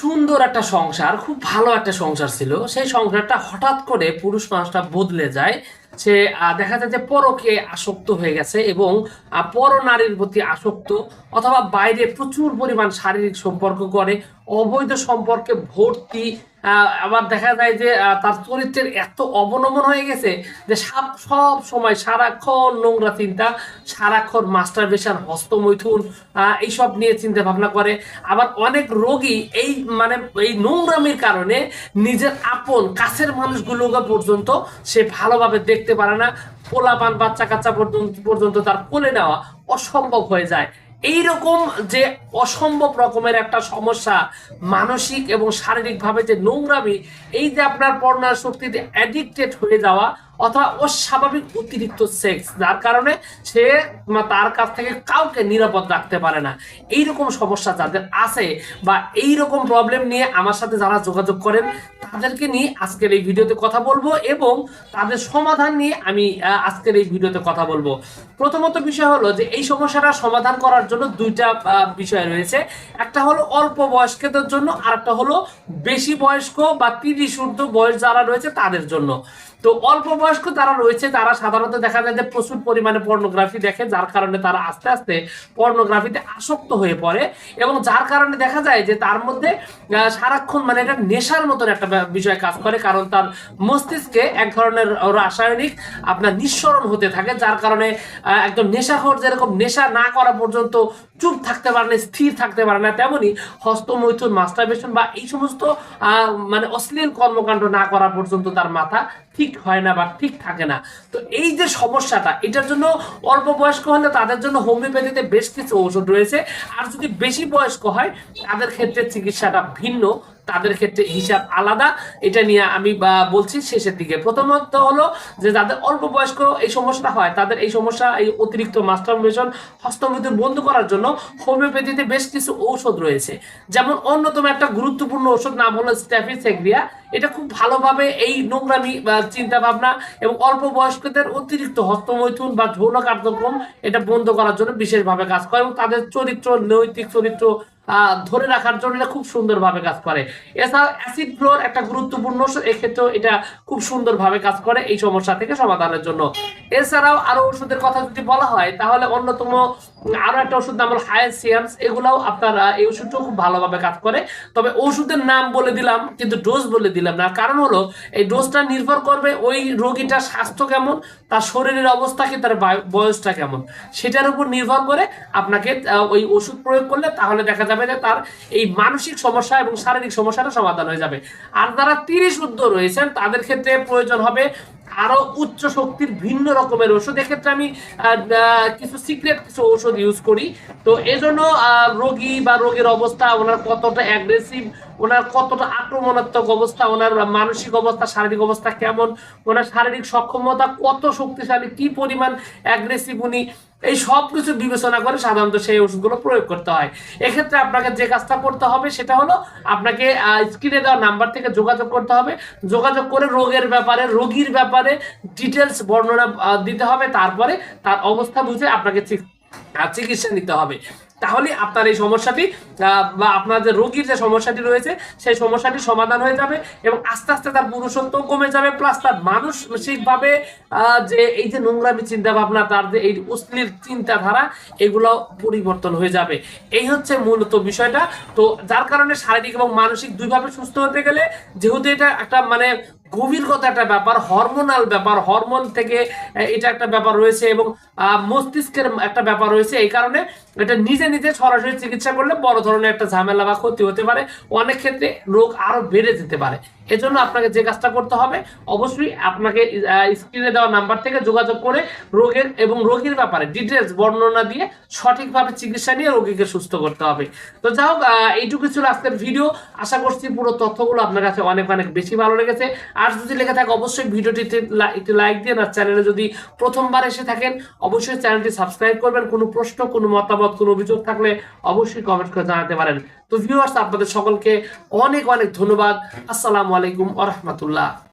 সুন্দর একটা সংসার, খুব ভালো একটা সংসার ছিল। সেই সংসারটা হঠাৎ করে পুরুষ মানুষটা বদলে যায়। সে দেখা যায় যে পরকে আসক্ত হয়ে গেছে এবং পর নারীর প্রতি আসক্ত অথবা বাইরে প্রচুর পরিমাণ শারীরিক সম্পর্ক করে, অবৈধ সম্পর্কে ভর্তি আবার দেখা যায় যে তার চরিত্রের এত অবনমন হয়ে গেছে যে সব সব সময় সারাক্ষণ নোংরা চিন্তা, সারাক্ষণ মাস্টার বেশার হস্তমৈথুন এইসব নিয়ে চিন্তা ভাবনা করে। আবার অনেক রোগী এই মানে এই নোংরামির কারণে নিজের আপন কাছের মানুষগুলোকে পর্যন্ত সে ভালোভাবে দেখতে পারে না। পোলাপান বাচ্চা কাচ্চা পর্যন্ত তার কোলে নেওয়া অসম্ভব হয়ে যায়। এইরকম যে অসম্ভব রকমের একটা সমস্যা মানসিক এবং শারীরিকভাবে যে নোংরামি, এই যে আপনার পর্নার শক্তিতে অ্যাডিক্টেড হয়ে যাওয়া অথবা অস্বাভাবিক অতিরিক্ত সেক্স যার কারণে সে তার কাছ থেকে কাউকে নিরাপদ রাখতে পারে না। এইরকম সমস্যা যাদের আছে বা এই রকম প্রবলেম নিয়ে আমার সাথে যারা যোগাযোগ করেন, তাদেরকে নিয়ে আজকের এই ভিডিওতে কথা বলব এবং তাদের সমাধান নিয়ে আমি আজকের এই ভিডিওতে কথা বলব। প্রথমত বিষয় হলো যে এই সমস্যাটা সমাধান করার জন্য দুইটা বিষয় রয়েছে। একটা হলো অল্প বয়স্কদের জন্য আর একটা হলো বেশি বয়স্ক বা তিরিশ ঊর্ধ্ব বয়স যারা রয়েছে তাদের জন্য। তো অল্প বয়স্ক যারা রয়েছে, তারা সাধারণত দেখা যায় যে প্রচুর পরিমাণে পর্নোগ্রাফি দেখে, যার কারণে তারা আস্তে আস্তে পর্নোগ্রাফিতে আসক্ত হয়ে পড়ে এবং যার কারণে দেখা যায় যে তার মধ্যে সারাক্ষণ মানে এটা নেশার মতন একটা বিষয় কাজ করে। কারণ তার মস্তিষ্কে এক ধরনের রাসায়নিক আপনার নিঃসরণ হতে থাকে, যার কারণে একদম নেশাখোর যেরকম নেশা না করা পর্যন্ত চুপ থাকতে পারে না, স্থির থাকতে পারে না, তেমনি হস্তমৈথুন, মাস্টারবেশন বা এই সমস্ত মানে অশ্লীল কর্মকাণ্ড না করা পর্যন্ত তার মাথা ঠিক হয় না বা ঠিক থাকে না। তো এই যে সমস্যাটা, এটার জন্য অল্প বয়স্ক হলে তাদের জন্য হোমিওপ্যাথিতে বেশ কিছু ওষুধ রয়েছে। আর যদি বেশি বয়স্ক হয়, তাদের ক্ষেত্রে চিকিৎসাটা ভিন্ন। তাদের ক্ষেত্রে হিসাব আলাদা। এটা নিয়ে আমি বলছি শেষের দিকে। প্রথমত হলো যে যাদের অল্প বয়স্ক এই সমস্যাটা হয়, তাদের এই সমস্যা, এই অতিরিক্ত মাস্টারবেশন হস্তমৃত্যু বন্ধ করার জন্য হোমিওপ্যাথিতে বেশ কিছু ঔষধ রয়েছে। যেমন অন্যতম একটা গুরুত্বপূর্ণ ঔষধ নাম হলো স্ট্যাফিসেগ্রিয়া। এটা খুব ভালোভাবে এই নোংরামি, বা চিন্তা ভাবনা এবং অল্প বয়স্কদের অতিরিক্ত হস্তমৈথুন বা যৌন কার্যক্রম এটা বন্ধ করার জন্য বিশেষভাবে কাজ করে এবং তাদের চরিত্র, নৈতিক চরিত্র ধরে রাখার জন্য এটা খুব সুন্দরভাবে কাজ করে। এছাড়া অ্যাসিড ফ্লোর একটা গুরুত্বপূর্ণ এক্ষেত্রেও এটা খুব সুন্দরভাবে কাজ করে এই সমস্যা থেকে সমাধানের জন্য। এছাড়াও আরও ওষুধের কথা যদি বলা হয়, তাহলে অন্যতম উম, আরও একটা ওষুধ নাম হলো হায়াসিয়ামস এগুলাও আপনার এই ওষুধটাও খুব ভালোভাবে কাজ করে। তবে ওষুধের নাম বলে দিলাম কিন্তু ডোজ বলে দিলাম না। কারণ হলো এই ডোজটা নির্ভর করবে ওই রোগীটার স্বাস্থ্য কেমন তার শরীরের অবস্থা কি তার বায়- বয়সটা কেমন। সেটার উপর নির্ভর করে আপনাকে ওই ওষুধ প্রয়োগ করলে তাহলে দেখা যাবে যে তার এই মানসিক সমস্যা এবং শারীরিক সমস্যাটা সমাধান হয়ে যাবে। আর যারা তিরিশ ঊর্ধ্ব রয়েছেন তাদের ক্ষেত্রে প্রয়োজন হবে আরও উচ্চ শক্তির ভিন্ন রকমের ওষুধ এক্ষেত্রে আমি কিছু সিক্রেট কিছু ওষুধ ইউজ করি। তো এজন্য রোগী বা রোগীর অবস্থা ওনার কতটা অ্যাগ্রেসিভ ওনার কতটা আক্রমণাত্মক অবস্থা, ওনার মানসিক অবস্থা, শারীরিক অবস্থা কেমন, ওনার শারীরিক সক্ষমতা কত শক্তিশালী, কি পরিমাণ অ্যাগ্রেসিভ উনি, এই সব কিছু বিবেচনা করে সাধারণত সেই ওষুধগুলো প্রয়োগ করতে হয়। এক্ষেত্রে আপনাকে যে কাজটা করতে হবে সেটা হলো আপনাকে স্ক্রিনে দেওয়া নাম্বার থেকে যোগাযোগ করতে হবে। যোগাযোগ করে রোগের ব্যাপারে, রোগীর ব্যাপারে ডিটেলস বর্ণনা দিতে হবে। তারপরে তার অবস্থা বুঝে আপনাকে চিক- চিকিৎসা নিতে হবে। তাহলে আপনার এই সমস্যাটি বা আপনার যে রোগীর যে সমস্যাটি রয়েছে, সেই সমস্যাটি সমাধান হয়ে যাবে এবং আস্তে আস্তে তার পুরুষত্ব কমে যাবে প্লাস তার মানসিকভাবে যে এই যে নোংরামি চিন্তা ভাবনা তার যে এই অশ্লীল চিন্তাধারা এগুলো পরিবর্তন হয়ে যাবে। এই হচ্ছে মূলত বিষয়টা। তো যার কারণে শারীরিক এবং মানসিক দুইভাবে সুস্থ হতে গেলে, যেহেতু এটা একটা মানে গভীরগত একটা ব্যাপার হরমোনাল ব্যাপার হরমোন থেকে এটা একটা ব্যাপার রয়েছে এবং মস্তিষ্কের একটা ব্যাপার রয়েছে। এই কারণে এটা নিজে নিজে সরাসরি চিকিৎসা করলে বড় ধরনের একটা ঝামেলা বা ক্ষতি হতে পারে। অনেক ক্ষেত্রে রোগ আরও বেড়ে যেতে পারে। এজন্য আপনাকে যে কাজটা করতে হবে, অবশ্যই আপনাকে স্ক্রিনে দেওয়া নাম্বার থেকে যোগাযোগ করে রোগের এবং রোগীর ব্যাপারে ডিটেলস বর্ণনা দিয়ে সঠিকভাবে চিকিৎসা নিয়ে রোগীকে সুস্থ করতে হবে। তো যাই হোক এইটুকু ছিল আজকের ভিডিও আশা করছি পুরো তথ্যগুলো আপনার কাছে অনেক অনেক বেশি ভালো লেগেছে। আর যদি লেগে থাকে, অবশ্যই ভিডিওটিতে একটি লাইক দিয়ে আর চ্যানেলে যদি প্রথমবার এসে থাকেন, অবশ্যই চ্যানেলটি সাবস্ক্রাইব করবেন। কোনো প্রশ্ন, কোনো মতামত, কোনো অভিযোগ থাকলে অবশ্যই কমেন্ট করে জানাতে পারেন। তো ভিউয়ার্স আপনাদের সকলকে অনেক অনেক ধন্যবাদ। আসসালামু আলাইকুম আ রহমতুল্লাহ।